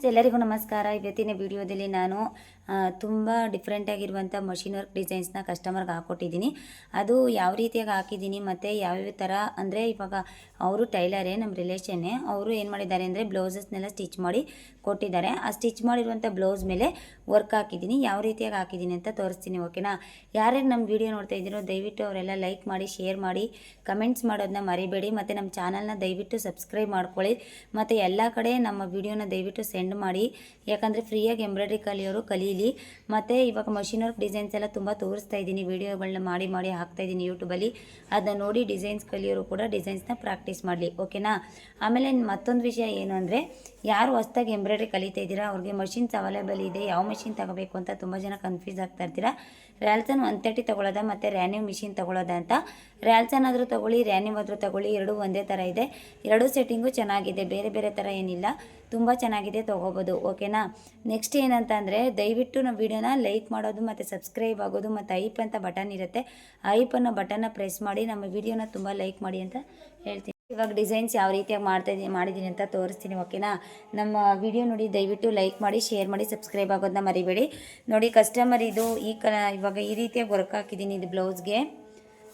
Friends, ಎಲ್ಲರಿಗೂ ನಮಸ್ಕಾರ. ಇವತ್ತಿನ ವಿಡಿಯೋದಲ್ಲಿ ನಾನು ತುಂಬ ಡಿಫ್ರೆಂಟಾಗಿರುವಂಥ ಮಷಿನ್ ವರ್ಕ್ ಡಿಸೈನ್ಸ್ನ ಕಸ್ಟಮರ್ಗೆ ಹಾಕ್ಕೊಟ್ಟಿದ್ದೀನಿ ಅದು ಯಾವ ರೀತಿಯಾಗಿ ಹಾಕಿದ್ದೀನಿ ಮತ್ತು ಯಾವ್ಯಾವ ಥರ ಅಂದರೆ ಇವಾಗ ಅವರು ಟೈಲರೇ ನಮ್ಮ ರಿಲೇಷನ್ನೇ ಅವರು ಏನು ಮಾಡಿದ್ದಾರೆ ಅಂದರೆ ಬ್ಲೌಸಸ್ನೆಲ್ಲ ಸ್ಟಿಚ್ ಮಾಡಿ ಕೊಟ್ಟಿದ್ದಾರೆ. ಆ ಸ್ಟಿಚ್ ಮಾಡಿರುವಂಥ ಬ್ಲೌಸ್ ಮೇಲೆ ವರ್ಕ್ ಹಾಕಿದ್ದೀನಿ. ಯಾವ ರೀತಿಯಾಗಿ ಹಾಕಿದ್ದೀನಿ ಅಂತ ತೋರಿಸ್ತೀನಿ ಓಕೆನಾ ಯಾರ್ಯಾರು ನಮ್ಮ ವಿಡಿಯೋ ನೋಡ್ತಾ ಇದ್ದೀರೋ, ದಯವಿಟ್ಟು ಅವರೆಲ್ಲ ಲೈಕ್ ಮಾಡಿ ಶೇರ್ ಮಾಡಿ ಕಮೆಂಟ್ಸ್ ಮಾಡೋದನ್ನ ಮರಿಬೇಡಿ. ಮತ್ತು ನಮ್ಮ ಚಾನಲ್ನ ದಯವಿಟ್ಟು ಸಬ್ಸ್ಕ್ರೈಬ್ ಮಾಡ್ಕೊಳ್ಳಿ. ಮತ್ತು ಎಲ್ಲ ಕಡೆ ನಮ್ಮ ವಿಡಿಯೋನ ದಯವಿಟ್ಟು ಸೆಂಡ್ ಮಾಡಿ. ಯಾಕಂದರೆ ಫ್ರೀಯಾಗಿ ಎಂಬ್ರಾಯ್ಡ್ರಿ ಕಲಿಯೋರು ಕಲೀಲಿ. ಮತ್ತು ಇವಾಗ ಮಷಿನ್ ವರ್ಕ್ ಡಿಸೈನ್ಸ್ ಎಲ್ಲ ತುಂಬ ತೋರಿಸ್ತಾ ಇದ್ದೀನಿ. ವೀಡಿಯೋಗಳನ್ನ ಮಾಡಿ ಮಾಡಿ ಹಾಕ್ತಾ ಇದ್ದೀನಿ ಯೂಟ್ಯೂಬಲ್ಲಿ ಅದನ್ನ ನೋಡಿ ಡಿಸೈನ್ಸ್ ಕಲಿಯೋರು ಕೂಡ ಡಿಸೈನ್ಸ್ನ ಪ್ರಾಕ್ಟೀಸ್ ಮಾಡಲಿ. ಓಕೆನಾ ಆಮೇಲೆ ಮತ್ತೊಂದು ವಿಷಯ ಏನು ಅಂದರೆ, ಯಾರು ಹೊಸ್ದಾಗಿ ಎಂಬ್ರಾಯ್ಡ್ರಿ ಕಲಿತಾ ಇದ್ದೀರಾ? ಅವ್ರಿಗೆ ಮಷಿನ್ಸ್ ಅವೈಲೇಬಲ್ ಇದೆ. ಯಾವ ಮಷಿನ್ ತಗೋಬೇಕು ಅಂತ ತುಂಬ ಜನ ಕನ್ಫ್ಯೂಸ್ ಆಗ್ತಾ ಇರ್ತೀರಾ? ರ್ಯಾಲ್ಸನ್ ಒನ್ ತರ್ಟಿ ತೊಗೊಳ್ಳೋದ ಮತ್ತು ರ್ಯಾನ್ಯೂ ಮಿಷಿನ್ ತೊಗೊಳ್ಳೋದ ಅಂತ. ರ್ಯಾಲ್ಸನ್ ಆದರೂ ತೊಗೊಳ್ಳಿ ರ್ಯಾನ್ಯೂ ಆದರೂ ತೊಗೊಳ್ಳಿ, ಎರಡೂ ಒಂದೇ ಥರ ಇದೆ. ಎರಡೂ ಸೆಟ್ಟಿಂಗು ಚೆನ್ನಾಗಿದೆ. ಬೇರೆ ಬೇರೆ ಥರ ಏನಿಲ್ಲ. ತುಂಬ ಚೆನ್ನಾಗಿದೆ ತೊಗೋಬೋದು, ಓಕೆನಾ? ನೆಕ್ಸ್ಟ್ ಏನಂತ ಅಂದರೆ ದಯವಿಟ್ಟು ನಮ್ಮ ವಿಡಿಯೋನ ಲೈಕ್ ಮಾಡೋದು ಮತ್ತು ಸಬ್ಸ್ಕ್ರೈಬ್ ಆಗೋದು ಮತ್ತು ಐಪ್ ಅಂತ ಬಟನ್ ಇರುತ್ತೆ. ಐಪ್ ಅನ್ನೋ ಬಟನ್ನ ಪ್ರೆಸ್ ಮಾಡಿ ನಮ್ಮ ವಿಡಿಯೋನ ತುಂಬ ಲೈಕ್ ಮಾಡಿ ಅಂತ ಹೇಳ್ತೀನಿ. ಇವಾಗ ಡಿಸೈನ್ಸ್ ಯಾವ ರೀತಿಯಾಗಿ ಮಾಡ್ತಾ ಇದ್ದೀನಿ ಮಾಡಿದ್ದೀನಿ ಅಂತ ತೋರಿಸ್ತೀನಿ, ಓಕೆನಾ? ನಮ್ಮ ವಿಡಿಯೋ ನೋಡಿ ದಯವಿಟ್ಟು ಲೈಕ್ ಮಾಡಿ ಶೇರ್ ಮಾಡಿ ಸಬ್ಸ್ಕ್ರೈಬ್ ಆಗೋದನ್ನ ಮರಿಬೇಡಿ. ನೋಡಿ ಕಸ್ಟಮರ್ ಇದು ಈ ಕ ಇವಾಗ ಈ ರೀತಿಯಾಗಿ ವರ್ಕ್ ಹಾಕಿದ್ದೀನಿ ಇದು ಬ್ಲೌಸ್ಗೆ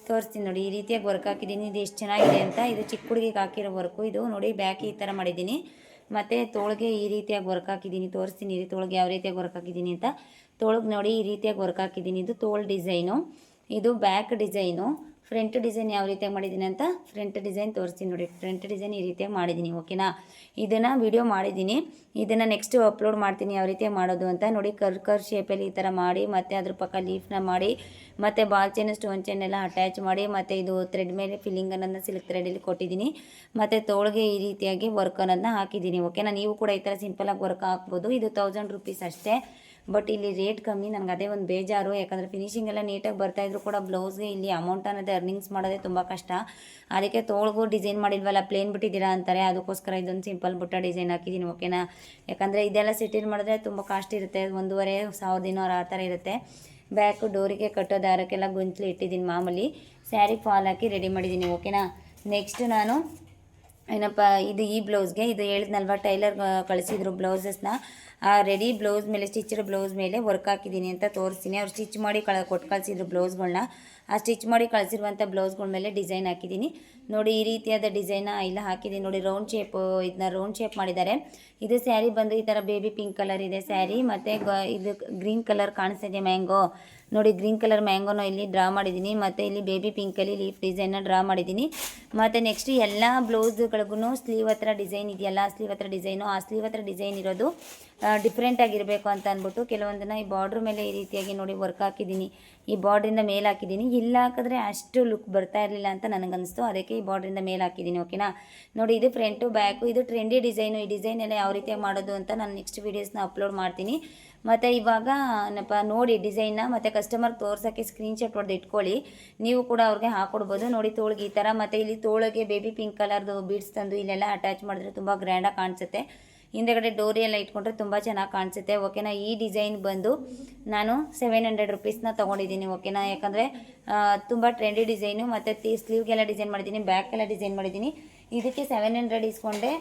ತೋರಿಸ್ತೀನಿ ನೋಡಿ, ಈ ರೀತಿಯಾಗಿ ವರ್ಕ್ ಹಾಕಿದ್ದೀನಿ. ಇದು ಎಷ್ಟು ಚೆನ್ನಾಗಿದೆ ಅಂತ. ಇದು ಚಿಕ್ಕ ಹುಡುಗಿಗೆ ಹಾಕಿರೋ ವರ್ಕು ಇದು ನೋಡಿ ಬ್ಯಾಕ್ ಈ ಥರ ಮಾಡಿದ್ದೀನಿ. ಮತ್ತು ತೋಳಿಗೆ ಈ ರೀತಿಯಾಗಿ ವರ್ಕ್ ಹಾಕಿದ್ದೀನಿ ತೋರಿಸ್ತೀನಿ ರೀ ತೋಳಿಗೆ ಯಾವ ರೀತಿಯಾಗಿ ವರ್ಕ್ ಹಾಕಿದ್ದೀನಿ ಅಂತ. ತೋಳಿಗೆ ನೋಡಿ ಈ ರೀತಿಯಾಗಿ ವರ್ಕ್ ಹಾಕಿದ್ದೀನಿ ಇದು ತೋಳು ಡಿಸೈನು. ಇದು ಬ್ಯಾಕ್ ಡಿಸೈನು. ಫ್ರಂಟ್ ಡಿಸೈನ್ ಯಾವ ರೀತಿಯಾಗಿ ಮಾಡಿದ್ದೀನಿ ಅಂತ ಫ್ರಂಟ್ ಡಿಸೈನ್ ತೋರಿಸ್ತೀನಿ ನೋಡಿ. ಫ್ರಂಟ್ ಡಿಸೈನ್ ಈ ರೀತಿಯಾಗಿ ಮಾಡಿದ್ದೀನಿ, ಓಕೆನಾ? ಇದನ್ನು ವಿಡಿಯೋ ಮಾಡಿದ್ದೀನಿ. ಇದನ್ನು ನೆಕ್ಸ್ಟ್ ಅಪ್ಲೋಡ್ ಮಾಡ್ತೀನಿ ಯಾವ ರೀತಿಯಾಗಿ ಮಾಡೋದು ಅಂತ ನೋಡಿ. ಕರ್ ಕರ್ ಶೇಪಲ್ಲಿ ಈ ಥರ ಮಾಡಿ, ಮತ್ತು ಅದ್ರ ಪಕ್ಕ ಲೀಫ್ನ ಮಾಡಿ, ಮತ್ತು ಬಾಲ್ ಚೈನ್ ಸ್ಟೋನ್ ಚೈನ್ ಎಲ್ಲ ಅಟ್ಯಾಚ್ ಮಾಡಿ, ಮತ್ತು ಇದು ಥ್ರೆಡ್ ಮೇಲೆ ಫಿಲ್ಲಿಂಗ್ ಅನ್ನೋದನ್ನ ಸಿಲ್ಕ್ ಥ್ರೆಡಲ್ಲಿ ಕೊಟ್ಟಿದ್ದೀನಿ. ಮತ್ತು ತೋಳಿಗೆ ಈ ರೀತಿಯಾಗಿ ವರ್ಕ್ ಅನ್ನೋದನ್ನ ಹಾಕಿದ್ದೀನಿ, ಓಕೆನಾ? ನೀವು ಕೂಡ ಈ ಥರ ಸಿಂಪಲಾಗಿ ವರ್ಕ್ ಹಾಕ್ಬೋದು. ಇದು ತೌಸಂಡ್ ರುಪೀಸ್ ಅಷ್ಟೇ. ಬಟ್ ಇಲ್ಲಿ ರೇಟ್ ಕಮ್ಮಿ, ನನಗೆ ಅದೇ ಒಂದು ಬೇಜಾರು. ಯಾಕಂದರೆ ಫಿನಿಷಿಂಗ್ ಎಲ್ಲ ನೀಟಾಗಿ ಬರ್ತಾಯಿದ್ರು ಕೂಡ ಬ್ಲೌಸ್ಗೆ ಇಲ್ಲಿ ಅಮೌಂಟ್ ಅನ್ನೋದೇ ಅರ್ನಿಂಗ್ಸ್ ಮಾಡೋದೇ ತುಂಬ ಕಷ್ಟ. ಅದಕ್ಕೆ ತೋಳ್ಗೂ ಡಿಸೈನ್ ಮಾಡಿಲ್ವಲ್ಲ ಪ್ಲೇನ್ ಬಿಟ್ಟಿದ್ದೀರಾ ಅಂತಾರೆ. ಅದಕ್ಕೋಸ್ಕರ ಇದೊಂದು ಸಿಂಪಲ್ ಬುಟ್ಟ ಡಿಸೈನ್ ಹಾಕಿದ್ದೀನಿ ಓಕೆನಾ ಯಾಕಂದರೆ ಇದೆಲ್ಲ ಸಿಟಿಲ್ ಮಾಡಿದ್ರೆ ತುಂಬ ಕಾಸ್ಟ್ ಇರುತ್ತೆ. ಒಂದೂವರೆ ಸಾವಿರದ ಇನ್ನೂರು ಆ ಥರ ಇರುತ್ತೆ. ಬ್ಯಾಕು ಡೋರಿಗೆ ಕಟ್ಟೋ ದಾರಕ್ಕೆಲ್ಲ ಗುಂಚಲು ಇಟ್ಟಿದ್ದೀನಿ ಮಾಮೂಲಿ. ಸ್ಯಾರಿ ಫಾಲ್ ಹಾಕಿ ರೆಡಿ ಮಾಡಿದ್ದೀನಿ ಓಕೆನಾ ನೆಕ್ಸ್ಟ್ ನಾನು ಏನಪ್ಪ, ಇದು ಈ ಬ್ಲೌಸ್ಗೆ, ಇದು ಹೇಳಿದ್ನಲ್ವ ಟೈಲರ್ ಕಳಿಸಿದ್ರು ಬ್ಲೌಸಸ್ನ. ಆ ರೆಡಿ ಬ್ಲೌಸ್ ಮೇಲೆ, ಸ್ಟಿಚ್ಡ್ ಬ್ಲೌಸ್ ಮೇಲೆ ವರ್ಕ್ ಹಾಕಿದ್ದೀನಿ ಅಂತ ತೋರಿಸ್ತೀನಿ. ಅವ್ರು ಸ್ಟಿಚ್ ಮಾಡಿ ಕಳ ಕೊಟ್ಟು ಕಳಿಸಿದ್ರು ಬ್ಲೌಸ್ಗಳನ್ನ ಆ ಸ್ಟಿಚ್ ಮಾಡಿ ಕಳಿಸಿರುವಂಥ ಬ್ಲೌಸ್ಗಳ ಮೇಲೆ ಡಿಸೈನ್ ಹಾಕಿದ್ದೀನಿ. ನೋಡಿ, ಈ ರೀತಿಯಾದ ಡಿಸೈನ ಇಲ್ಲ ಹಾಕಿದ್ದೀನಿ. ನೋಡಿ, ರೌಂಡ್ ಶೇಪು ಇದನ್ನ ರೌಂಡ್ ಶೇಪ್ ಮಾಡಿದ್ದಾರೆ. ಇದು ಸ್ಯಾರಿ ಬಂದು ಈ ಥರ ಬೇಬಿ ಪಿಂಕ್ ಕಲರ್ ಇದೆ ಸ್ಯಾರಿ. ಮತ್ತು ಇದು ಗ್ರೀನ್ ಕಲರ್ ಕಾಣಿಸ್ತಾ ಇದೆ ಮ್ಯಾಂಗೋ. ನೋಡಿ, ಗ್ರೀನ್ ಕಲರ್ ಮ್ಯಾಂಗೋನ ಇಲ್ಲಿ ಡ್ರಾ ಮಾಡಿದ್ದೀನಿ. ಮತ್ತು ಇಲ್ಲಿ ಬೇಬಿ ಪಿಂಕಲ್ಲಿ ಲೀಫ್ ಡಿಸೈನ್ನ ಡ್ರಾ ಮಾಡಿದ್ದೀನಿ. ಮತ್ತು ನೆಕ್ಸ್ಟ್ ಎಲ್ಲ ಬ್ಲೌಸ್ಗಳಿಗೂ ಸ್ಲೀವ್ ಹತ್ರ ಡಿಸೈನ್ ಇದೆಯಲ್ಲ ಸ್ಲೀವ್ ಹತ್ರ ಡಿಸೈನು, ಆ ಸ್ಲೀವ್ ಹತ್ರ ಡಿಸೈನ್ ಇರೋದು. ಡಿಫ್ರೆಂಟ್ ಆಗಿರಬೇಕು ಅಂತ ಅಂದ್ಬಿಟ್ಟು ಕೆಲವೊಂದನ್ನ ಈ ಬಾರ್ಡ್ರ್ ಮೇಲೆ ಈ ರೀತಿಯಾಗಿ ನೋಡಿ ವರ್ಕ್ ಹಾಕಿದ್ದೀನಿ. ಈ ಬಾರ್ಡ್ರಿಂದ ಮೇಲೆ ಹಾಕಿದ್ದೀನಿ. ಇಲ್ಲ ಹಾಕಿದ್ರೆ ಅಷ್ಟು ಲುಕ್ ಬರ್ತಾ ಇರಲಿಲ್ಲ ಅಂತ ನನಗನ್ನಿಸ್ತು. ಅದಕ್ಕೆ ಈ ಬಾರ್ಡ್ರಿಂದ ಮೇಲೆ ಹಾಕಿದ್ದೀನಿ ಓಕೆನಾ ನೋಡಿ, ಇದು ಫ್ರಂಟು ಬ್ಯಾಕು ಇದು ಟ್ರೆಂಡಿ ಡಿಸೈನು ಈ ಡಿಸೈನ್ ಎಲ್ಲ ಯಾವ ರೀತಿಯಾಗಿ ಮಾಡೋದು ಅಂತ ನಾನು ನೆಕ್ಸ್ಟ್ ವೀಡಿಯೋಸ್ನ ಅಪ್ಲೋಡ್ ಮಾಡ್ತೀನಿ. ಮತ್ತು ಇವಾಗ, ಏನಪ್ಪ, ನೋಡಿ ಡಿಸೈನ್ನ ಮತ್ತು ಕಸ್ಟಮರ್ಗೆ ತೋರ್ಸೋಕ್ಕೆ ಸ್ಕ್ರೀನ್ಶಾಟ್ ಹೊಡೆದು ಇಟ್ಕೊಳ್ಳಿ. ನೀವು ಕೂಡ ಅವ್ರಿಗೆ ಹಾಕ್ಕೊಡ್ಬೋದು ನೋಡಿ ತೋಳಿಗೆ ಈ ಥರ ಮತ್ತು ಇಲ್ಲಿ ತೋಳಿಗೆ ಬೇಬಿ ಪಿಂಕ್ ಕಲರ್ದು ಬೀಡ್ಸ್ ತಂದು ಇಲ್ಲೆಲ್ಲ ಅಟ್ಯಾಚ್ ಮಾಡಿದ್ರೆ ತುಂಬ ಗ್ರ್ಯಾಂಡಾಗಿ ಕಾಣಿಸುತ್ತೆ. ಹಿಂದೆಗಡೆ ಡೋರಿ ಎಲ್ಲ ಇಟ್ಕೊಂಡ್ರೆ ತುಂಬ ಚೆನ್ನಾಗಿ ಕಾಣಿಸುತ್ತೆ, ಓಕೆನಾ? ಈ ಡಿಸೈನ್ ಬಂದು ನಾನು ಸೆವೆನ್ ಹಂಡ್ರೆಡ್ ರುಪೀಸ್ನ ತೊಗೊಂಡಿದ್ದೀನಿ, ಓಕೆನಾ? ಯಾಕಂದರೆ ತುಂಬ ಟ್ರೆಂಡಿ ಡಿಸೈನು, ಮತ್ತು ಸ್ಲೀವ್ಗೆಲ್ಲ ಡಿಸೈನ್ ಮಾಡಿದ್ದೀನಿ ಬ್ಯಾಕೆಲ್ಲ ಡಿಸೈನ್ ಮಾಡಿದ್ದೀನಿ. ಇದಕ್ಕೆ ಸೆವೆನ್ ಹಂಡ್ರೆಡ್ ಇಸ್ಕೊಂಡೆ,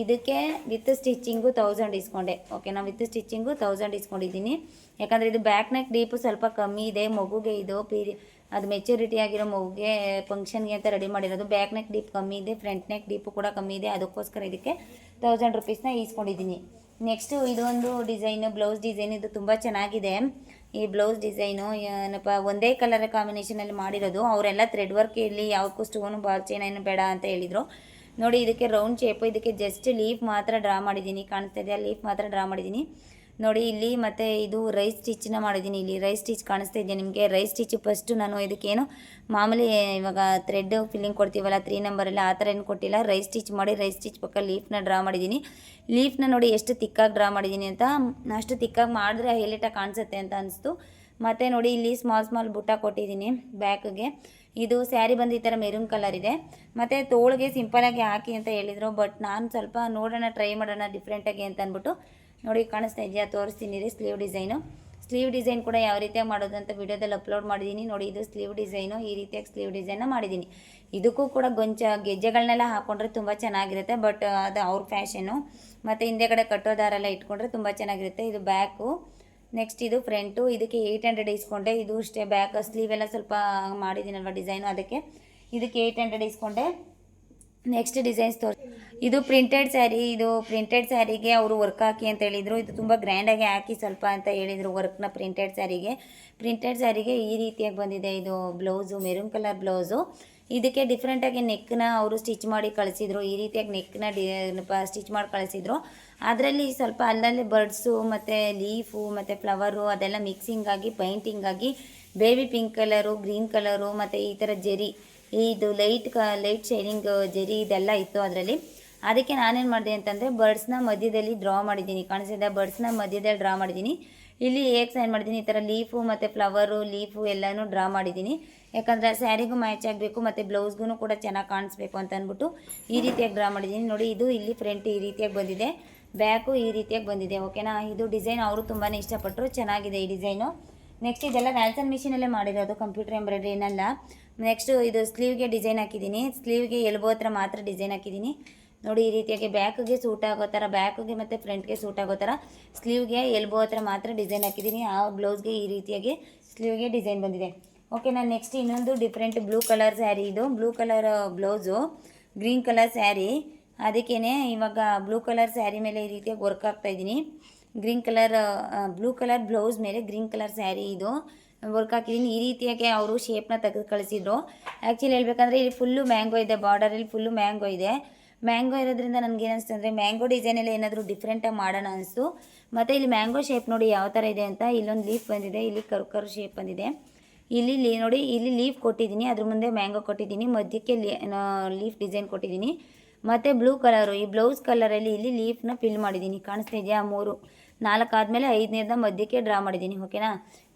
ಇದಕ್ಕೆ ವಿತ್ ಸ್ಟಿಚ್ಚಿಂಗು ತೌಸಂಡ್ ಇಸ್ಕೊಂಡೆ, ಓಕೆನಾ? ವಿತ್ ಸ್ಟಿಚ್ಚಿಂಗು ತೌಸಂಡ್ ಇಸ್ಕೊಂಡಿದ್ದೀನಿ. ಯಾಕಂದರೆ ಇದು ಬ್ಯಾಕ್ ನೆಕ್ ಡೀಪು ಸ್ವಲ್ಪ ಕಮ್ಮಿ ಇದೆ, ಮಗುಗೆ ಇದು ಪೀರಿ ಅದು ಮೆಚುರಿಟಿ ಆಗಿರೋ ಮಗುಗೆ ಫಂಕ್ಷನ್ಗೆ ಅಂತ ರೆಡಿ ಮಾಡಿರೋದು. ಬ್ಯಾಕ್ ನೆಕ್ ಡೀಪ್ ಕಮ್ಮಿ ಇದೆ ಫ್ರಂಟ್ ನೆಕ್ ಡೀಪು ಕೂಡ ಕಮ್ಮಿ ಇದೆ. ಅದಕ್ಕೋಸ್ಕರ ಇದಕ್ಕೆ ತೌಸಂಡ್ ರುಪೀಸ್ನ ಈಸ್ಕೊಂಡಿದ್ದೀನಿ. ನೆಕ್ಸ್ಟು ಇದೊಂದು ಡಿಸೈನು ಬ್ಲೌಸ್ ಡಿಸೈನ್ ಇದು ತುಂಬ ಚೆನ್ನಾಗಿದೆ. ಈ ಬ್ಲೌಸ್ ಡಿಸೈನು ಏನಪ್ಪ, ಒಂದೇ ಕಲರ್ ಕಾಂಬಿನೇಷನಲ್ಲಿ ಮಾಡಿರೋದು. ಅವರೆಲ್ಲ ಥ್ರೆಡ್ ವರ್ಕ್ ಇಲ್ಲಿ ಯಾವಕ್ಕೂ ಸ್ಟೋನು ಬಾಲ್ ಚೈನ್ ಏನು ಬೇಡ ಅಂತ ಹೇಳಿದರು. ನೋಡಿ, ಇದಕ್ಕೆ ರೌಂಡ್ ಶೇಪು ಇದಕ್ಕೆ ಜಸ್ಟ್ ಲೀಫ್ ಮಾತ್ರ ಡ್ರಾ ಮಾಡಿದ್ದೀನಿ. ಕಾಣಿಸ್ತಾ ಇದೆಯಾ ಲೀಫ್ ಮಾತ್ರ ಡ್ರಾ ಮಾಡಿದ್ದೀನಿ. ನೋಡಿ, ಇಲ್ಲಿ ಮತ್ತು ಇದು ರೈಸ್ ಸ್ಟಿಚ್ನ ಮಾಡಿದ್ದೀನಿ. ಇಲ್ಲಿ ರೈಸ್ ಸ್ಟಿಚ್ ಕಾಣಿಸ್ತಾ ಇದೆಯಾ ನಿಮಗೆ. ರೈಸ್ ಸ್ಟಿಚ್ ಫಸ್ಟು ನಾನು ಇದಕ್ಕೇನು ಮಾಮೂಲಿ ಇವಾಗ ಥ್ರೆಡ್ ಫಿಲ್ಲಿಂಗ್ ಕೊಡ್ತೀವಲ್ಲ ತ್ರೀ ನಂಬರಲ್ಲಿ ಆ ಥರ ಏನು ಕೊಟ್ಟಿಲ್ಲ. ರೈಸ್ ಸ್ಟಿಚ್ ಮಾಡಿ ರೈಸ್ ಸ್ಟಿಚ್ ಪಕ್ಕ ಲೀಫ್ನ ಡ್ರಾ ಮಾಡಿದ್ದೀನಿ. ಲೀಫ್ನ ನೋಡಿ ಎಷ್ಟು ತಿಕ್ಕಾಗಿ ಡ್ರಾ ಮಾಡಿದ್ದೀನಿ ಅಂತ, ಅಷ್ಟು ತಿಕ್ಕಾಗಿ ಮಾಡಿದ್ರೆ ಹೈಲೈಟಾಗಿ ಕಾಣಿಸುತ್ತೆ ಅಂತ ಅನಿಸ್ತು. ಮತ್ತು ನೋಡಿ, ಇಲ್ಲಿ ಸ್ಮಾಲ್ ಸ್ಮಾಲ್ ಬುಟ್ಟ ಕೊಟ್ಟಿದ್ದೀನಿ ಬ್ಯಾಕ್ಗೆ. ಇದು ಸ್ಯಾರಿ ಬಂದು ಈ ಥರ ಮೆರೂನ್ ಕಲರ್ ಇದೆ. ಮತ್ತು ತೋಳಿಗೆ ಸಿಂಪಲಾಗಿ ಹಾಕಿ ಅಂತ ಹೇಳಿದರು ಬಟ್ ನಾನು ಸ್ವಲ್ಪ ನೋಡೋಣ ಟ್ರೈ ಮಾಡೋಣ ಡಿಫ್ರೆಂಟಾಗಿ ಅಂತ ಅಂದ್ಬಿಟ್ಟು ನೋಡಿ ಕಾಣಿಸ್ತಾ ಇದೆಯಾ? ತೋರಿಸ್ತೀನಿ ರೀ ಸ್ಲೀವ್ ಡಿಸೈನು. ಸ್ಲೀವ್ ಡಿಸೈನ್ ಕೂಡ ಯಾವ ರೀತಿಯಾಗಿ ಮಾಡೋದು ಅಂತ ವಿಡಿಯೋದಲ್ಲಿ ಅಪ್ಲೋಡ್ ಮಾಡಿದ್ದೀನಿ ನೋಡಿ ಇದು ಸ್ಲೀವ್ ಡಿಸೈನು, ಈ ರೀತಿಯಾಗಿ ಸ್ಲೀವ್ ಡಿಸೈನ್ನ ಮಾಡಿದ್ದೀನಿ ಇದಕ್ಕೂ ಕೂಡ ಗೊಂಚ ಗೆಜ್ಜೆಗಳನ್ನೆಲ್ಲ ಹಾಕೊಂಡ್ರೆ ತುಂಬ ಚೆನ್ನಾಗಿರುತ್ತೆ, ಬಟ್ ಅದು ಅವ್ರ ಫ್ಯಾಷನು. ಮತ್ತು ಹಿಂದೆಗಡೆ ಕಟ್ಟೋ ದಾರ ಎಲ್ಲ ಇಟ್ಕೊಂಡ್ರೆ ತುಂಬ ಚೆನ್ನಾಗಿರುತ್ತೆ. ಇದು ಬ್ಯಾಕು. ನೆಕ್ಸ್ಟ್ ಇದು ಫ್ರಂಟು. ಇದಕ್ಕೆ ಏಯ್ಟ್ ಹಂಡ್ರೆಡ್ ಇಸ್ಕೊಂಡೆ. ಇದು ಅಷ್ಟೇ ಬ್ಯಾಕ್, ಸ್ಲೀವ್ ಎಲ್ಲ ಸ್ವಲ್ಪ ಮಾಡಿದ್ದೀನಲ್ವ ಡಿಸೈನು ಅದಕ್ಕೆ. ಇದಕ್ಕೆ ಏಯ್ಟ್ ಹಂಡ್ರೆಡ್ ಇಸ್ಕೊಂಡೆ. ನೆಕ್ಸ್ಟ್ ಡಿಸೈನ್ಸ್ ತೋರ್ ಇದು ಪ್ರಿಂಟೆಡ್ ಸ್ಯಾರಿ ಇದು ಪ್ರಿಂಟೆಡ್ ಸ್ಯಾರಿಗೆ ಅವರು ವರ್ಕ್ ಹಾಕಿ ಅಂತ ಹೇಳಿದರು. ಇದು ತುಂಬ ಗ್ರ್ಯಾಂಡಾಗಿ ಹಾಕಿ ಸ್ವಲ್ಪ ಅಂತ ಹೇಳಿದರು ವರ್ಕ್ನ ಪ್ರಿಂಟೆಡ್ ಸ್ಯಾರಿಗೆ ಪ್ರಿಂಟೆಡ್ ಸ್ಯಾರಿಗೆ ಈ ರೀತಿಯಾಗಿ ಬಂದಿದೆ. ಇದು ಬ್ಲೌಸು ಮೆರೂನ್ ಕಲರ್ ಬ್ಲೌಸು ಇದಕ್ಕೆ ಡಿಫ್ರೆಂಟಾಗಿ ನೆಕ್ನ ಅವರು ಸ್ಟಿಚ್ ಮಾಡಿ ಕಳಿಸಿದ್ರು. ಈ ರೀತಿಯಾಗಿ ನೆಕ್ನ ಡಿ ಸ್ಟಿಚ್ ಮಾಡಿ ಕಳಿಸಿದ್ರು. ಅದರಲ್ಲಿ ಸ್ವಲ್ಪ ಅಲ್ಲಲ್ಲಿ ಬರ್ಡ್ಸು ಮತ್ತು ಲೀಫು ಮತ್ತು ಫ್ಲವರು ಅದೆಲ್ಲ ಮಿಕ್ಸಿಂಗ್ ಆಗಿ ಪೈಂಟಿಂಗ್ ಆಗಿ baby pink colour green colour ಮತ್ತು ಈ ಥರ ಜೆರಿ, ಇದು ಲೈಟ್ ಲೈಟ್ ಶೈನಿಂಗ್ ಜೆರಿ ಇದೆಲ್ಲ ಇತ್ತು ಅದರಲ್ಲಿ. ಅದಕ್ಕೆ ನಾನೇನು ಮಾಡಿದೆ ಅಂತಂದರೆ ಬರ್ಡ್ಸ್ನ ಮಧ್ಯದಲ್ಲಿ ಡ್ರಾ ಮಾಡಿದ್ದೀನಿ. ಕಾಣಿಸಿದೆ ಬರ್ಡ್ಸ್ನ ಮಧ್ಯದಲ್ಲಿ ಡ್ರಾ ಮಾಡಿದ್ದೀನಿ. ಇಲ್ಲಿ ಹೇಗೆ ಸೈನ್ ಮಾಡಿದ್ದೀನಿ? ಈ ಥರ ಲೀಫು ಮತ್ತು ಫ್ಲವರು ಲೀಫು ಎಲ್ಲನೂ ಡ್ರಾ ಮಾಡಿದ್ದೀನಿ. ಯಾಕಂದರೆ ಸ್ಯಾರಿಗೂ ಮ್ಯಾಚ್ ಆಗಬೇಕು ಮತ್ತು ಬ್ಲೌಸ್ಗೂ ಕೂಡ ಚೆನ್ನಾಗಿ ಕಾಣಿಸ್ಬೇಕು ಅಂತ ಅಂದ್ಬಿಟ್ಟು ಈ ರೀತಿಯಾಗಿ ಡ್ರಾ ಮಾಡಿದ್ದೀನಿ. ನೋಡಿ, ಇದು ಇಲ್ಲಿ ಫ್ರಂಟ್ ಈ ರೀತಿಯಾಗಿ ಬಂದಿದೆ. ಬ್ಯಾಕು ಈ ರೀತಿಯಾಗಿ ಬಂದಿದೆ. ಓಕೆನಾ ಇದು ಡಿಸೈನ್ ಅವರು ತುಂಬಾ ಇಷ್ಟಪಟ್ಟರು ಚೆನ್ನಾಗಿದೆ ಈ ಡಿಸೈನು ನೆಕ್ಸ್ಟ್ ಇದೆಲ್ಲ ವ್ಯಾಲ್ಸನ್ ಮಿಷಿನಲ್ಲೇ ಮಾಡಿರೋದು. ಕಂಪ್ಯೂಟರ್ ಎಂಬ್ರಾಯ್ಡ್ರಿ ಏನಲ್ಲ. ನೆಕ್ಸ್ಟು ಇದು ಸ್ಲೀವ್ಗೆ ಡಿಸೈನ್ ಹಾಕಿದ್ದೀನಿ. ಸ್ಲೀವ್ಗೆ ಎಲ್ಬೋ ಹತ್ರ ಮಾತ್ರ ಡಿಸೈನ್ ಹಾಕಿದ್ದೀನಿ. ನೋಡಿ, ಈ ರೀತಿಯಾಗಿ ಬ್ಯಾಕ್ಗೆ ಸೂಟ್ ಆಗೋ ಥರ ಬ್ಯಾಕ್ಗೆ ಮತ್ತು ಫ್ರಂಟ್ಗೆ ಸೂಟ್ ಆಗೋ ಥರ ಸ್ಲೀವ್ಗೆ ಎಲ್ಬೋ ಹತ್ರ ಮಾತ್ರ ಡಿಸೈನ್ ಹಾಕಿದ್ದೀನಿ. ಆ ಬ್ಲೌಸ್ಗೆ ಈ ರೀತಿಯಾಗಿ ಸ್ಲೀವ್ಗೆ ಡಿಸೈನ್ ಬಂದಿದೆ. ಓಕೆ ನಾನು ನೆಕ್ಸ್ಟ್ ಇನ್ನೊಂದು ಡಿಫ್ರೆಂಟ್ ಬ್ಲೂ ಕಲರ್ ಸ್ಯಾರಿ ಇದು. Blue colour blouse green colour saree ಅದಕ್ಕೇ ಇವಾಗ ಬ್ಲೂ ಕಲರ್ ಸ್ಯಾರಿ ಮೇಲೆ ಈ ರೀತಿಯಾಗಿ ವರ್ಕ್ ಆಗ್ತಾ ಇದ್ದೀನಿ. Green colour blue colour blouse ಮೇಲೆ ಗ್ರೀನ್ ಕಲರ್ ಸ್ಯಾರಿ ಇದು ವರ್ಕ್ ಹಾಕಿದ್ದೀನಿ. ಈ ರೀತಿಯಾಗಿ ಅವರು ಶೇಪ್ನ ತೆಗೆದು ಕಳಿಸಿದ್ರು. ಆ್ಯಕ್ಚುಲಿ ಹೇಳ್ಬೇಕಂದ್ರೆ ಇಲ್ಲಿ ಫುಲ್ಲು ಮ್ಯಾಂಗೋ ಇದೆ ಬಾರ್ಡರಲ್ಲಿ ಫುಲ್ಲು ಮ್ಯಾಂಗೋ ಇದೆ. ಮ್ಯಾಂಗೋ ಇರೋದ್ರಿಂದ ನನಗೆ ಏನಿಸ್ತು ಅಂದರೆ ಮ್ಯಾಂಗೋ ಡಿಸೈನಲ್ಲಿ ಏನಾದರೂ ಡಿಫ್ರೆಂಟಾಗಿ ಮಾಡೋಣ ಅನಿಸ್ತು. ಮತ್ತು ಇಲ್ಲಿ ಮ್ಯಾಂಗೋ ಶೇಪ್ ನೋಡಿ ಯಾವ ಥರ ಇದೆ ಅಂತ ಇಲ್ಲೊಂದು ಲೀಫ್ ಬಂದಿದೆ, ಇಲ್ಲಿ ಕರು ಕರು ಶೇಪ್ ಬಂದಿದೆ. ಇಲ್ಲಿ ನೋಡಿ, ಇಲ್ಲಿ ಲೀಫ್ ಕೊಟ್ಟಿದ್ದೀನಿ, ಅದ್ರ ಮುಂದೆ ಮ್ಯಾಂಗೋ ಕೊಟ್ಟಿದ್ದೀನಿ, ಮಧ್ಯಕ್ಕೆ ಲೀಫ್ ಡಿಸೈನ್ ಕೊಟ್ಟಿದ್ದೀನಿ. ಮತ್ತು ಬ್ಲೂ ಕಲರು ಈ ಬ್ಲೌಸ್ ಕಲರಲ್ಲಿ ಇಲ್ಲಿ ಲೀಫ್ನ ಫಿಲ್ ಮಾಡಿದ್ದೀನಿ. ಕಾಣಿಸ್ತಾ ಇದೆಯಾ? ಮೂರು. ನಾಲ್ಕು ಆದಮೇಲೆ ಐದನೇದ ಮಧ್ಯಕ್ಕೆ ಡ್ರಾ ಮಾಡಿದ್ದೀನಿ ಓಕೆನಾ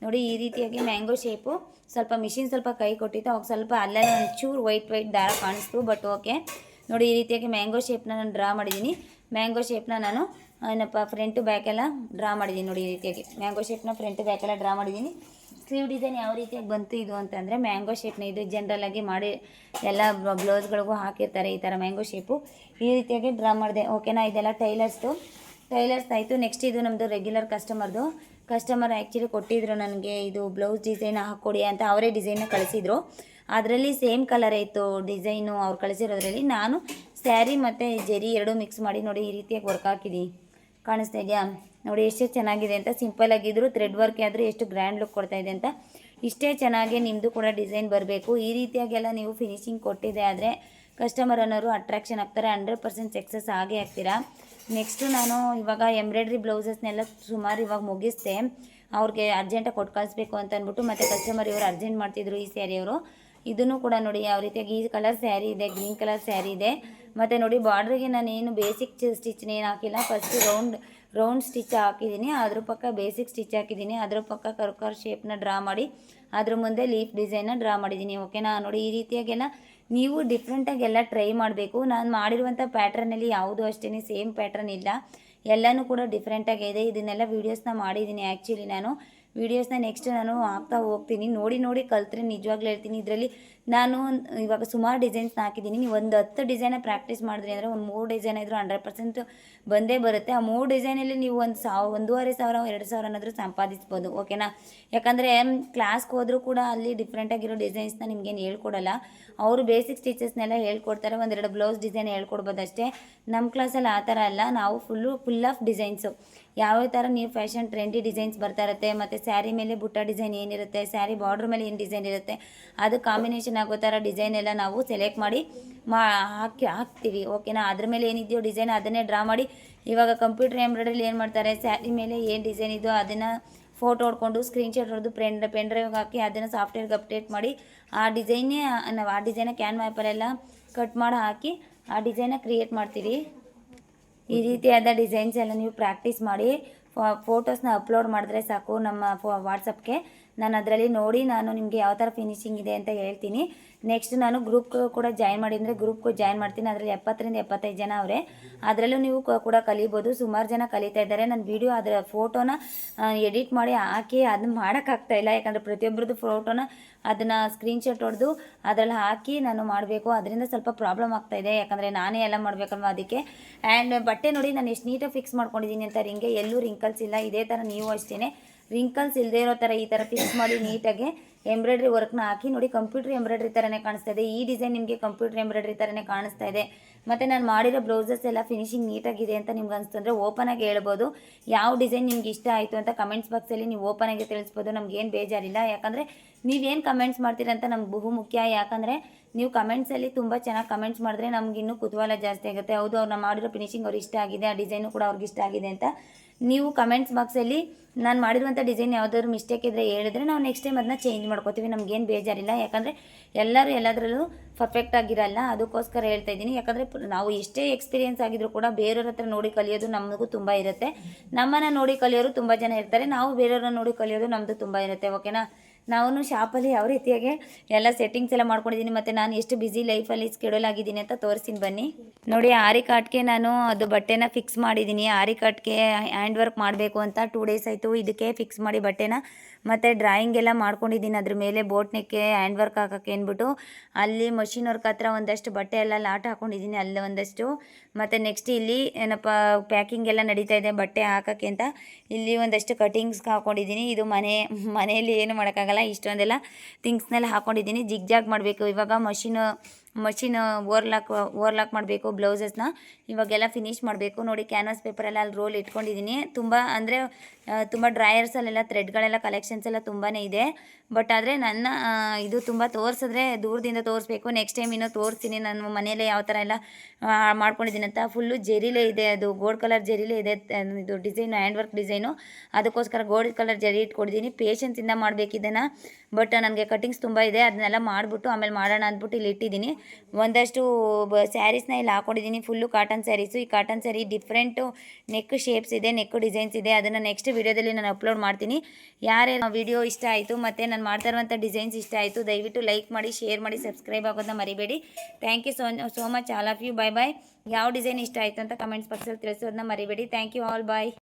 ನೋಡಿ, ಈ ರೀತಿಯಾಗಿ ಮ್ಯಾಂಗೋ ಶೇಪು ಸ್ವಲ್ಪ ಮಿಷಿನ್ ಸ್ವಲ್ಪ ಕೈ ಕೊಟ್ಟಿತ್ತು, ಅವಾಗ ಸ್ವಲ್ಪ ಅಲ್ಲೇ ಒಂಚೂರು ವೈಟ್ ವೈಟ್ ದಾರ ಕಾಣಿಸ್ತು ಬಟ್ ಓಕೆ ನೋಡಿ, ಈ ರೀತಿಯಾಗಿ ಮ್ಯಾಂಗೋ ಶೇಪ್ನ ನಾನು ಡ್ರಾ ಮಾಡಿದ್ದೀನಿ. ಮ್ಯಾಂಗೋ ಶೇಪ್ನ ನಾನು ಏನಪ್ಪ ಫ್ರಂಟು ಬ್ಯಾಕೆಲ್ಲ ಡ್ರಾ ಮಾಡಿದ್ದೀನಿ ನೋಡಿ, ಈ ರೀತಿಯಾಗಿ. ಮ್ಯಾಂಗೋ ಶೇಪ್ನ ಫ್ರಂಟು ಬ್ಯಾಕೆಲ್ಲ ಡ್ರಾ ಮಾಡಿದ್ದೀನಿ. ಸ್ಲೀವ್ ಡಿಸೈನ್ ಯಾವ ರೀತಿಯಾಗಿ ಬಂತು, ಇದು ಅಂತಂದರೆ ಮ್ಯಾಂಗೋ ಶೇಪ್ನ ಇದು ಜನರಲಾಗಿ ಮಾಡಿ, ಎಲ್ಲ ಬ್ಲೌಸ್ಗಳಿಗೂ ಹಾಕಿರ್ತಾರೆ ಈ ಥರ ಮ್ಯಾಂಗೋ ಶೇಪು ಈ ರೀತಿಯಾಗಿ ಡ್ರಾ ಮಾಡಿದೆ. ಓಕೆನಾ ಇದೆಲ್ಲ ಟೈಲರ್ಸ್ದು ಟೈಲರ್ಸ್ ಆಯಿತು. ನೆಕ್ಸ್ಟ್ ಇದು ನಮ್ಮದು ರೆಗ್ಯುಲರ್ ಕಸ್ಟಮರ್ದು ಕಸ್ಟಮರ್ ಆ್ಯಕ್ಚುಲಿ ಕೊಟ್ಟಿದ್ರು ನನಗೆ, ಇದು ಬ್ಲೌಸ್ ಡಿಸೈನ್ ಹಾಕ್ಕೊಡಿ ಅಂತ ಅವರೇ ಡಿಸೈನ್ನ ಕಳಿಸಿದ್ರು. ಅದರಲ್ಲಿ ಸೇಮ್ ಕಲರ್ ಇತ್ತು ಡಿಸೈನು ಅವ್ರು ಕಳಿಸಿರೋದ್ರಲ್ಲಿ. ನಾನು ಸ್ಯಾರಿ ಮತ್ತು ಜರಿ ಎರಡು ಮಿಕ್ಸ್ ಮಾಡಿ ನೋಡಿ ಈ ರೀತಿಯಾಗಿ ವರ್ಕ್ ಹಾಕಿದ್ದೀನಿ ಕಾಣಿಸ್ತಾ ಇದೆಯಾ? ನೋಡಿ ಎಷ್ಟು ಚೆನ್ನಾಗಿದೆ ಅಂತ ಸಿಂಪಲ್ ಆಗಿದ್ರು ಥ್ರೆಡ್ ವರ್ಕ್ ಆದರೂ ಎಷ್ಟು ಗ್ರ್ಯಾಂಡ್ ಲುಕ್ ಕೊಡ್ತಾ ಇದೆ ಅಂತ. ಇಷ್ಟೇ ಚೆನ್ನಾಗಿ ನಿಮ್ಮದು ಕೂಡ ಡಿಸೈನ್ ಬರಬೇಕು. ಈ ರೀತಿಯಾಗೆಲ್ಲ ನೀವು ಫಿನಿಶಿಂಗ್ ಕೊಟ್ಟಿದೆ ಆದರೆ ಕಸ್ಟಮರ್ ಅನ್ನೋರು ಅಟ್ರಾಕ್ಷನ್ ಆಗ್ತಾರೆ ಹಂಡ್ರೆಡ್ ಪರ್ಸೆಂಟ್ ಸಕ್ಸಸ್ ಆಗೇ ಆಗ್ತೀರಾ? ನೆಕ್ಸ್ಟು ನಾನು ಇವಾಗ ಎಂಬ್ರಾಯ್ಡ್ರಿ ಬ್ಲೌಸಸ್ನೆಲ್ಲ ಸುಮಾರು ಇವಾಗ ಮುಗಿಸ್ದೆ. ಅವ್ರಿಗೆ ಅರ್ಜೆಂಟಾಗಿ ಕೊಟ್ಟು ಕಳಿಸ್ಬೇಕು ಅಂತ ಅಂದ್ಬಿಟ್ಟು ಮತ್ತು ಕಸ್ಟಮರ್ ಇವರು ಅರ್ಜೆಂಟ್ ಮಾಡ್ತಿದ್ರು ಈ ಸ್ಯಾರಿಯವರು ಇದನ್ನು ಕೂಡ ನೋಡಿ ಯಾವ ರೀತಿಯಾಗಿ ಈ ಕಲರ್ ಸ್ಯಾರಿ ಇದೆ ಗ್ರೀನ್ ಕಲರ್ ಸ್ಯಾರಿ ಇದೆ. ಮತ್ತು ನೋಡಿ ಬಾರ್ಡ್ರಿಗೆ ನಾನೇನು ಬೇಸಿಕ್ ಸ್ಟಿಚ್ನ ಏನು ಹಾಕಿಲ್ಲ. ಫಸ್ಟ್ ರೌಂಡ್ ರೌಂಡ್ ಸ್ಟಿಚ್ ಹಾಕಿದ್ದೀನಿ. ಅದ್ರ ಪಕ್ಕ ಬೇಸಿಕ್ ಸ್ಟಿಚ್ ಹಾಕಿದ್ದೀನಿ. ಅದ್ರ ಪಕ್ಕ ಕರ್ಕರ್ ಶೇಪ್ನ ಡ್ರಾ ಮಾಡಿ, ಅದ್ರ ಮುಂದೆ ಲೀಫ್ ಡಿಸೈನ್ನ ಡ್ರಾ ಮಾಡಿದ್ದೀನಿ. ಓಕೆನಾ ನೋಡಿ ಈ ರೀತಿಯಾಗೆಲ್ಲ ನೀವು ಡಿಫ್ರೆಂಟಾಗೆಲ್ಲ ಟ್ರೈ ಮಾಡಬೇಕು. ನಾನು ಮಾಡಿರುವಂಥ ಪ್ಯಾಟ್ರನಲ್ಲಿ ಯಾವುದು ಅಷ್ಟೇ ಸೇಮ್ ಪ್ಯಾಟ್ರನ್ ಇಲ್ಲ. ಎಲ್ಲನೂ ಕೂಡ ಡಿಫ್ರೆಂಟಾಗಿದೆ ಇದನ್ನೆಲ್ಲ ವೀಡಿಯೋಸ್ನ ಮಾಡಿದ್ದೀನಿ ಆ್ಯಕ್ಚುಲಿ ನಾನು. ವೀಡಿಯೋಸ್ನ ನೆಕ್ಸ್ಟ್ ನಾನು ಹಾಕ್ತಾ ಹೋಗ್ತೀನಿ. ನೋಡಿ ನೋಡಿ ಕಲ್ತ್ರೆ ನಿಜವಾಗ್ಲೂ ಹೇಳ್ತೀನಿ. ಇದರಲ್ಲಿ ನಾನು ಇವಾಗ ಸುಮಾರು ಡಿಸೈನ್ಸ್ನ ಹಾಕಿದ್ದೀನಿ. ನೀವು ಒಂದು ಹತ್ತು ಡಿಸೈನ ಪ್ರಾಕ್ಟೀಸ್ ಮಾಡಿದ್ರಿ ಅಂದರೆ ಒಂದು ಮೂರು ಡಿಸೈನ್ ಇದ್ದರೂ ಹಂಡ್ರೆಡ್ ಪರ್ಸೆಂಟ್ ಬಂದೇ ಬರುತ್ತೆ. ಆ ಮೂರು ಡಿಸೈನಲ್ಲಿ ನೀವು ಒಂದು ಸಾವ ಒಂದೂವರೆ ಸಾವಿರ, ಎರಡು ಸಾವಿರ ಅನ್ನೋದ್ರೂ ಸಂಪಾದಿಸ್ಬೋದು. ಓಕೆನಾ ಯಾಕಂದರೆ ಕ್ಲಾಸ್ಗೆ ಹೋದರೂ ಕೂಡ ಅಲ್ಲಿ ಡಿಫ್ರೆಂಟಾಗಿರೋ ಡಿಸೈನ್ಸ್ನ ನಿಮ್ಗೇನು ಹೇಳ್ಕೊಡಲ್ಲ. ಅವರು ಬೇಸಿಕ್ ಸ್ಟಿಚಸ್ನೆಲ್ಲ ಹೇಳ್ಕೊಡ್ತಾರೆ. ಒಂದೆರಡು ಬ್ಲೌಸ್ ಡಿಸೈನ್ ಹೇಳ್ಕೊಡ್ಬೋದು ಅಷ್ಟೇ ನಮ್ಮ ಕ್ಲಾಸಲ್ಲಿ ಆ ಥರ ಅಲ್ಲ. ನಾವು ಫುಲ್ಲು ಫುಲ್ ಆಫ್ ಡಿಸೈನ್ಸು ಯಾವ ಥರ ನೀವು ಫ್ಯಾಷನ್ ಟ್ರೆಂಡಿ ಡಿಸೈನ್ಸ್ ಬರ್ತಾ ಇರುತ್ತೆ, ಮತ್ತು ಸ್ಯಾರಿ ಮೇಲೆ ಬುಟ್ಟ ಡಿಸೈನ್ ಏನಿರುತ್ತೆ ಸ್ಯಾರಿ ಬಾರ್ಡ್ರ್ ಮೇಲೆ ಏನು ಡಿಸೈನ್ ಇರುತ್ತೆ, ಅದು ಕಾಂಬಿನೇಷನ್ ಆಗೋ ಥರ ಡಿಸೈನ್ ಎಲ್ಲ ನಾವು ಸೆಲೆಕ್ಟ್ ಮಾಡಿ ಮಾ ಹಾಕಿ ಹಾಕ್ತೀವಿ ಓಕೆನಾ ಅದ್ರ ಮೇಲೆ ಏನಿದೆಯೋ ಡಿಸೈನ್ ಅದನ್ನೇ ಡ್ರಾ ಮಾಡಿ, ಇವಾಗ ಕಂಪ್ಯೂಟರ್ ಎಂಬ್ರಾಯ್ಡ್ರಿಲಿ ಏನು ಮಾಡ್ತಾರೆ ಸ್ಯಾರಿ ಮೇಲೆ ಏನು ಡಿಸೈನ್ ಇದೆಯೋ ಅದನ್ನು ಫೋಟೋ ಹೊಡ್ಕೊಂಡು ಸ್ಕ್ರೀನ್ಶಾಟ್ ಹೊಡೆದು ಪೆನ್ ಪೆನ್ ಡ್ರೈವ್ಗೆ ಹಾಕಿ ಅದನ್ನು ಸಾಫ್ಟ್ವೇರ್ಗೆ ಅಪ್ಡೇಟ್ ಮಾಡಿ, ಆ ಡಿಸೈನೇ ನಾವು ಆ ಡಿಸೈನ ಕ್ಯಾನ್ ಮ್ಯಾಪಲ್ಲೆಲ್ಲ ಕಟ್ ಮಾಡಿ ಹಾಕಿ ಆ ಡಿಸೈನ ಕ್ರಿಯೇಟ್ ಮಾಡ್ತೀವಿ. ಈ ರೀತಿಯಾದ ಡಿಸೈನ್ಸ್ ಎಲ್ಲ ನೀವು ಪ್ರಾಕ್ಟೀಸ್ ಮಾಡಿ ಫೋಟೋಸ್ನ ಅಪ್ಲೋಡ್ ಮಾಡಿದ್ರೆ ಸಾಕು ನಮ್ಮ ಫೋ ವಾಟ್ಸಪ್ಗೆ. ನಾನು ಅದರಲ್ಲಿ ನೋಡಿ ನಾನು ನಿಮಗೆ ಯಾವ ಥರ ಫಿನಿಶಿಂಗ್ ಇದೆ ಅಂತ ಹೇಳ್ತೀನಿ. ನೆಕ್ಸ್ಟ್ ನಾನು ಗ್ರೂಪ್ ಕೂಡ ಜಾಯ್ನ್ ಮಾಡಿದರೆ ಗ್ರೂಪ್ಗೂ ಜಾಯಿನ್ ಮಾಡ್ತೀನಿ. ಅದರಲ್ಲಿ ಎಪ್ಪತ್ತರಿಂದ ಎಪ್ಪತ್ತೈದು ಜನ ಅವರೇ. ಅದರಲ್ಲೂ ನೀವು ಕೂಡ ಕಲಿಬೋದು. ಸುಮಾರು ಜನ ಕಲಿತಾ ಇದ್ದಾರೆ. ನನ್ನ ವಿಡಿಯೋ ಅದರ ಫೋಟೋನ ಎಡಿಟ್ ಮಾಡಿ ಹಾಕಿ ಅದನ್ನ ಮಾಡೋಕ್ಕಾಗ್ತಾ ಇಲ್ಲ. ಯಾಕಂದರೆ ಪ್ರತಿಯೊಬ್ಬರದ್ದು ಫೋಟೋನ ಅದನ್ನು ಸ್ಕ್ರೀನ್ಶಾಟ್ ಹೊಡೆದು ಅದರಲ್ಲಿ ಹಾಕಿ ನಾನು ಮಾಡಬೇಕು. ಅದರಿಂದ ಸ್ವಲ್ಪ ಪ್ರಾಬ್ಲಮ್ ಆಗ್ತಾ ಇದೆ. ಯಾಕಂದರೆ ನಾನೇ ಎಲ್ಲ ಮಾಡಬೇಕಲ್ವ ಅದಕ್ಕೆ. ಆ್ಯಂಡ್ ಬಟ್ಟೆ ನೋಡಿ ನಾನು ಎಷ್ಟು ನೀಟಾಗಿ ಫಿಕ್ಸ್ ಮಾಡ್ಕೊಂಡಿದ್ದೀನಿ ಅಂತ ರಿಂಗೆ ಎಲ್ಲೂ ರಿಂಕಲ್ಸ್ ಇಲ್ಲ. ಇದೇ ಥರ ನೀವು ಅಷ್ಟೇ ರಿಂಕಲ್ಸ್ ಇಲ್ಲದೆ ಇರೋ ಥರ ಈ ಥರ ಫಿಕ್ಸ್ ಮಾಡಿ ನೀಟಾಗಿ ಎಂಬ್ರಾಯ್ಡ್ರಿ ವರ್ಕ್ನ ಹಾಕಿ ನೋಡಿ ಕಂಪ್ಯೂಟರ್ ಎಂಬ್ರಾಯ್ಡ್ರಿ ಥರನೇ ಕಾಣಿಸ್ತಾ ಇದೆ. ಈ ಡಿಸೈನ್ ನಿಮಗೆ ಕಂಪ್ಯೂಟರ್ ಎಂಬ್ರಾಯ್ಡ್ರಿ ಥರನೇ ಕಾಣಿಸ್ತಾ ಇದೆ. ಮತ್ತು ನಾನು ಮಾಡಿರೋ ಬ್ಲೌಸಸ್ ಎಲ್ಲ ಫಿನಿಶಿಂಗ್ ನೀಟಾಗಿದೆ ಅಂತ ನಿಮ್ಗೆ ಅನಿಸ್ತಂದ್ರೆ ಓಪನ್ ಆಗಿ ಹೇಳ್ಬೋದು. ಯಾವ ಡಿಸೈನ್ ನಿಮ್ಗೆ ಇಷ್ಟ ಆಯಿತು ಅಂತ ಕಮೆಂಟ್ಸ್ ಬಾಕ್ಸಲ್ಲಿ ನೀವು ಓಪನ್ ಆಗಿ ತಿಳಿಸ್ಬೋದು. ನಮ್ಗೇನು ಬೇಜಾರಿಲ್ಲ. ಯಾಕಂದರೆ ನೀವೇನು ಕಮೆಂಟ್ಸ್ ಮಾಡ್ತೀರ ಅಂತ ನಮ್ಗೆ ಬಹು ಮುಖ್ಯ. ಯಾಕಂದರೆ ನೀವು ಕಮೆಂಟ್ಸಲ್ಲಿ ತುಂಬ ಚೆನ್ನಾಗಿ ಕಮೆಂಟ್ಸ್ ಮಾಡಿದ್ರೆ ನಮ್ಗೆ ಇನ್ನೂ ಕುತೂಹಲ ಜಾಸ್ತಿ ಆಗುತ್ತೆ. ಹೌದು ಅವ್ರು ನಾವು ಮಾಡಿರೋ ಫಿನಿಶಿಂಗ್ ಅವ್ರು ಇಷ್ಟ ಆಗಿದೆ. ಆ ಡಿಸೈನು ಕೂಡ ಅವ್ರಿಗೆ ಇಷ್ಟ ಆಗಿದೆ ಅಂತ. ನೀವು ಕಮೆಂಟ್ಸ್ ಬಾಕ್ಸಲ್ಲಿ ನಾನು ಮಾಡಿರುವಂಥ ಡಿಸೈನ್ ಯಾವುದಾದ್ರು ಮಿಸ್ಟೇಕ್ ಇದ್ದರೆ ಹೇಳಿದ್ರೆ ನಾವು ನೆಕ್ಸ್ಟ್ ಟೈಮ್ ಅದನ್ನ ಚೇಂಜ್ ಮಾಡ್ಕೋತೀವಿ. ನಮಗೇನು ಬೇಜಾರಿಲ್ಲ. ಯಾಕಂದರೆ ಎಲ್ಲರೂ ಎಲ್ಲದರಲ್ಲೂ ಪರ್ಫೆಕ್ಟ್ ಆಗಿರಲ್ಲ. ಅದಕ್ಕೋಸ್ಕರ ಹೇಳ್ತಾ ಇದ್ದೀನಿ. ಯಾಕಂದರೆ ನಾವು ಎಷ್ಟೇ ಎಕ್ಸ್ಪೀರಿಯೆನ್ಸ್ ಆಗಿದ್ರು ಕೂಡ ಬೇರೆಯವ್ರ ಹತ್ರ ನೋಡಿ ಕಲಿಯೋದು ನಮಗೂ ತುಂಬ ಇರುತ್ತೆ. ನಮ್ಮನ್ನು ನೋಡಿ ಕಲಿಯೋರು ತುಂಬ ಜನ ಇರ್ತಾರೆ. ನಾವು ಬೇರೆಯವ್ರನ್ನ ನೋಡಿ ಕಲಿಯೋದು ನಮ್ಮದು ತುಂಬ ಇರುತ್ತೆ. ಓಕೆನಾ ನಾವು ಶಾಪಲ್ಲಿ ಯಾವ ರೀತಿಯಾಗಿ ಎಲ್ಲ ಸೆಟ್ಟಿಂಗ್ಸ್ ಎಲ್ಲ ಮಾಡ್ಕೊಂಡಿದ್ದೀನಿ ಮತ್ತು ನಾನು ಎಷ್ಟು ಬ್ಯುಸಿ ಲೈಫಲ್ಲಿ ಸ್ಕೆಡ್ಯೂಲ್ ಆಗಿದ್ದೀನಿ ಅಂತ ತೋರಿಸ್ತೀನಿ ಬನ್ನಿ. ನೋಡಿ, ಆರಿ ಕಾಟ್ಗೆ ನಾನು ಅದು ಬಟ್ಟೆನ ಫಿಕ್ಸ್ ಮಾಡಿದ್ದೀನಿ ಆರಿ ಕಾಟ್ಗೆ ಹ್ಯಾಂಡ್ ವರ್ಕ್ ಮಾಡಬೇಕು ಅಂತ ಟೂ ಡೇಸ್ ಆಯಿತು. ಇದಕ್ಕೆ ಫಿಕ್ಸ್ ಮಾಡಿ ಬಟ್ಟೆನ ಮತ್ತು ಡ್ರಾಯಿಂಗ್ ಎಲ್ಲ ಮಾಡ್ಕೊಂಡಿದ್ದೀನಿ ಅದ್ರ ಮೇಲೆ ಬೋಟ್ ನೆಕ್ಕೆ ಹ್ಯಾಂಡ್ ವರ್ಕ್ ಹಾಕೋಕ್ಕೆ ಅಂದ್ಬಿಟ್ಟು ಅಲ್ಲಿ ಮಷಿನ್ ವರ್ಕ್ ಹತ್ರ ಒಂದಷ್ಟು ಬಟ್ಟೆ ಎಲ್ಲ ಲಾಟ್ ಹಾಕೊಂಡಿದ್ದೀನಿ ಅಲ್ಲಿ ಒಂದಷ್ಟು. ಮತ್ತು ನೆಕ್ಸ್ಟ್ ಇಲ್ಲಿ ಏನಪ್ಪ ಪ್ಯಾಕಿಂಗ್ ಎಲ್ಲ ನಡೀತಾ ಇದೆ, ಬಟ್ಟೆ ಹಾಕೋಕ್ಕೆ ಅಂತ. ಇಲ್ಲಿ ಒಂದಷ್ಟು ಕಟಿಂಗ್ಸ್ ಹಾಕೊಂಡಿದ್ದೀನಿ ಇದು ಮನೆ, ಮನೆಯಲ್ಲಿ ಏನು ಮಾಡೋಕ್ಕಾಗಲ್ಲ. ಇಷ್ಟೊಂದೆಲ್ಲ ಥಿಂಗ್ಸ್ನೆಲ್ಲ ಹಾಕೊಂಡಿದ್ದೀನಿ. ಜಿಗ್ ಜಾಗ್ ಮಾಡಬೇಕು. ಇವಾಗ ಮಷಿನ್ ಮಷಿನ್, ಓರ್ಲಾಕ್ ಓರ್ಲಾಕ್ ಮಾಡಬೇಕು, ಬ್ಲೌಸಸ್ನ ಇವಾಗೆಲ್ಲ ಫಿನಿಶ್ ಮಾಡಬೇಕು. ನೋಡಿ ಕ್ಯಾನ್ವಾಸ್ ಪೇಪರೆಲ್ಲ ಅಲ್ಲಿ ರೋಲ್ ಇಟ್ಕೊಂಡಿದ್ದೀನಿ ತುಂಬ ಅಂದರೆ ತುಂಬ ಡ್ರಾಯರ್ಸಲ್ಲೆಲ್ಲ ಥ್ರೆಡ್ಗಳೆಲ್ಲ ಕಲೆಕ್ಷನ್ಸ್ ಎಲ್ಲ ತುಂಬಾ ಇದೆ. ಬಟ್ ಆದರೆ ನನ್ನ ಇದು ತುಂಬ ತೋರಿಸಿದ್ರೆ ದೂರದಿಂದ ತೋರಿಸ್ಬೇಕು. ನೆಕ್ಸ್ಟ್ ಟೈಮ್ ಇನ್ನೂ ತೋರಿಸ್ತೀನಿ. ನಾನು ಮನೇಲೆ ಯಾವ ಥರ ಎಲ್ಲ ಮಾಡ್ಕೊಂಡಿದ್ದೀನಂತ ಫುಲ್ಲು ಜೆರಿಲೇ ಇದೆ ಅದು. ಗೋಲ್ಡ್ ಕಲರ್ ಜೆರಿಲೇ ಇದೆ. ಇದು ಡಿಸೈನು ಹ್ಯಾಂಡ್ ವರ್ಕ್ ಡಿಸೈನು ಅದಕ್ಕೋಸ್ಕರ ಗೋಲ್ಡ್ ಕಲರ್ ಜರಿ ಇಟ್ಕೊಂಡಿದ್ದೀನಿ ಪೇಷನ್ಸಿಂದ ಮಾಡಬೇಕಿದ್ದನ್ನು ಬಟ್ ನನಗೆ ಕಟಿಂಗ್ಸ್ ತುಂಬ ಇದೆ, ಅದನ್ನೆಲ್ಲ ಮಾಡಿಬಿಟ್ಟು ಆಮೇಲೆ ಮಾಡೋಣ ಅಂದ್ಬಿಟ್ಟು ಇಲ್ಲಿ ಇಟ್ಟಿದ್ದೀನಿ. ಒಂದಷ್ಟು ಬ ಸ್ಯಾರೀಸ್ನ ಇಲ್ಲಿ ಹಾಕೊಂಡಿದ್ದೀನಿ ಫುಲ್ಲು ಕಾಟನ್ ಸ್ಯಾರೀಸು ಈ cotton saree different neck shapes ಇದೆ ನೆಕ್ ಡಿಸೈನ್ಸ್ ಇದೆ. ಅದನ್ನು ನೆಕ್ಸ್ಟ್ ವೀಡಿಯೋದಲ್ಲಿ ನಾನು ಅಪ್ಲೋಡ್ ಮಾಡ್ತೀನಿ. ಯಾರೇ ವಿಡಿಯೋ ಇಷ್ಟ ಆಯಿತು ಮತ್ತು ನಾನು ಮಾಡ್ತಾ ಇರುವಂಥ ಡಿಸೈನ್ಸ್ ಇಷ್ಟ ಆಯಿತು, ದಯವಿಟ್ಟು ಲೈಕ್ ಮಾಡಿ ಶೇರ್ ಮಾಡಿ ಸಬ್ಸ್ಕ್ರೈಬ್ ಆಗೋದನ್ನ ಮರಿಬೇಡಿ. Thank you so so much all of you bye bye ಯಾವ ಡಿಸೈನ್ ಇಷ್ಟ ಆಯಿತು ಅಂತ ಕಮೆಂಟ್ಸ್ ಬಾಕ್ಸಲ್ಲಿ ತಿಳಿಸೋದನ್ನ ಮರಿಬೇಡಿ. Thank you all bye